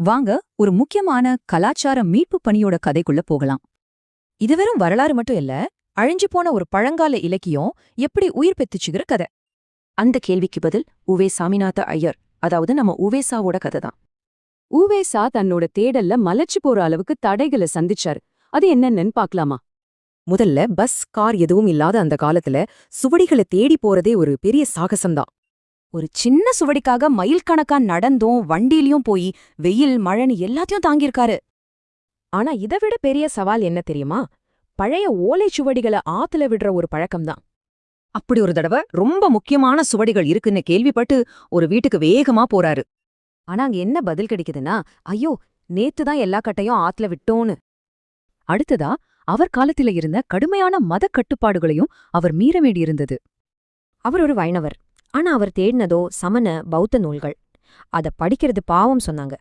வாங்க ஒரு முக்கியமான கலாச்சார மீட்பு பணியோட கதைக்குள்ள போகலாம். இது வெறும் வரலாறு மட்டும் இல்ல அழிஞ்சு போன ஒரு பழங்கால இலக்கியம் எப்படி உயிர் பெத்துச்சுகிற கதை. அந்த கேள்விக்கு பதில் உவே சாமிநாத ஐயர் அதாவது நம்ம உவேசாவோட கதை தான். ஊவேசா தன்னோட தேடல்ல மலைச்சு போற அளவுக்கு தடைகளை சந்திச்சாரு. அது என்னென்னு பாக்கலாமா? முதல்ல பஸ் கார் எதுவும் இல்லாத அந்த காலத்துல சுவடிகளை தேடி போறதே ஒரு பெரிய சாகசம்தான் ஒரு சின்ன சுவடிக்காக மைல் கணக்கா நடந்தும் வண்டியிலயும் போய் வெயில் மழைன்னு எல்லாத்தையும் தாங்கியிருக்காரு. ஆனா இதை விட பெரிய சவால் என்ன தெரியுமா? பழைய ஓலைச் சுவடிகளை ஆத்துல விடுற ஒரு பழக்கம்தான். அப்படி ஒரு தடவை ரொம்ப முக்கியமான சுவடிகள் இருக்குன்னு கேள்விப்பட்டு ஒரு வீட்டுக்கு வேகமா போறாரு. ஆனா அங்க என்ன பதில் கிடைக்குதுன்னா ஐயோ நேத்து தான் எல்லா கட்டையும் ஆத்துல விட்டோன்னு. அடுத்ததா அவர் காலத்தில இருந்த கடுமையான மத கட்டுப்பாடுகளையும் அவர் மீற வேண்டியிருந்தது. அவர் ஒரு வைணவர். ஆனா அவர் தேடினதோ சமண பௌத்த நூல்கள். அத படிக்கிறது பாவம் சொன்னாங்க.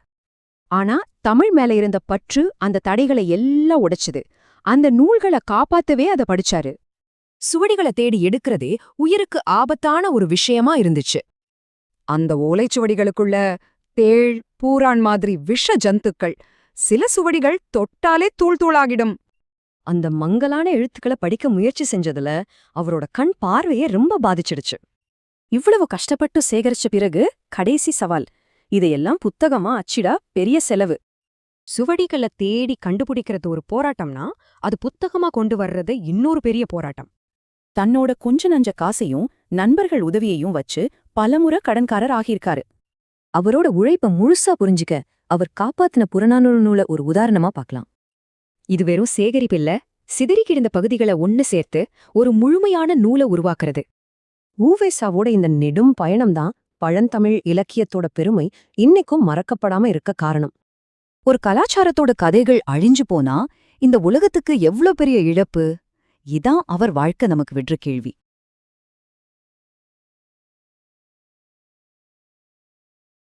ஆனா தமிழ் மேல இருந்த பற்று அந்த தடைகளை எல்லாம் உடைச்சுது. அந்த நூல்களை காப்பாத்தவே அத படிச்சாரு. சுவடிகளை தேடி எடுக்கிறதே உயிருக்கு ஆபத்தான ஒரு விஷயமா இருந்துச்சு. அந்த ஓலைச்சுவடிகளுக்குள்ள தேள் பூரான் மாதிரி விஷ ஜந்துக்கள் சில சுவடிகள் தொட்டாலே தூள் தூளாகிடும். அந்த மங்கலான எழுத்துக்களை படிக்க முயற்சி செஞ்சதுல அவரோட கண் பார்வையே ரொம்ப பாதிச்சிடுச்சு. இவ்வளவு கஷ்டப்பட்டு சேகரிச்ச பிறகு கடைசி சவால். இதையெல்லாம் புத்தகமா அச்சிடா பெரிய செலவு. சுவடிகளை தேடி கண்டுபிடிக்கிறது ஒரு போராட்டம்னா அது புத்தகமா கொண்டு வர்றது இன்னொரு பெரிய போராட்டம். தன்னோட கொஞ்ச நஞ்ச காசையும் நண்பர்கள் உதவியையும் வச்சு பலமுறை கடன்காரர் ஆகியிருக்காரு. அவரோட உழைப்ப முழுசா புரிஞ்சுக்க அவர் காப்பாத்தின புறநானூறு நூலை ஒரு உதாரணமா பார்க்கலாம். இது வெறும் சேகரிப்பில்ல சிதறி கிடந்த பகுதிகளை ஒன்னு சேர்த்து ஒரு முழுமையான நூலை உருவாக்குறது. ஊவேசாவோட இந்த நெடும் பயணம்தான் பழந்தமிழ் இலக்கியத்தோட பெருமை இன்னைக்கும் மறக்கப்படாம இருக்க காரணம். ஒரு கலாச்சாரத்தோட கதைகள் அழிஞ்சு போனா இந்த உலகத்துக்கு எவ்ளோ பெரிய இழப்பு? இதான் அவர் வாழ்க்கை நமக்கு விடுற கேள்வி.